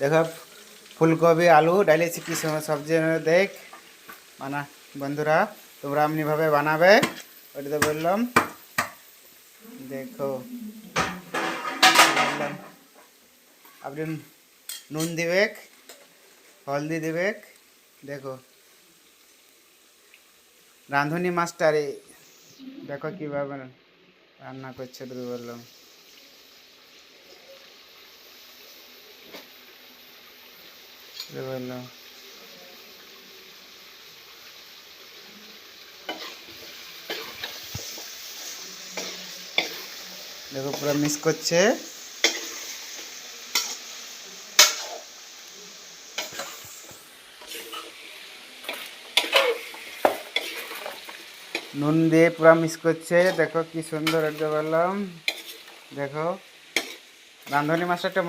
দেখো, ফুলকপি, আলু ডাইলেছি কি সময় সবজি দেখ। বানা, বন্ধুরা, তোমরা এমনিভাবে বানাবে। ওইটাতে বললাম। দেখো। আপনি নুন দিবেক হলদি দিবেক দেখো। রাঁধুনি মাস্টারে। দেখো কীভাবে রান্না করছে তো বললাম। তো বললাম দেখো, পুরো মিস করছে। নুন দিয়ে পুরো মিস করছে। দেখো, কি সুন্দর একটা বললাম। দেখো, রাঁধুনি মাস্টারটা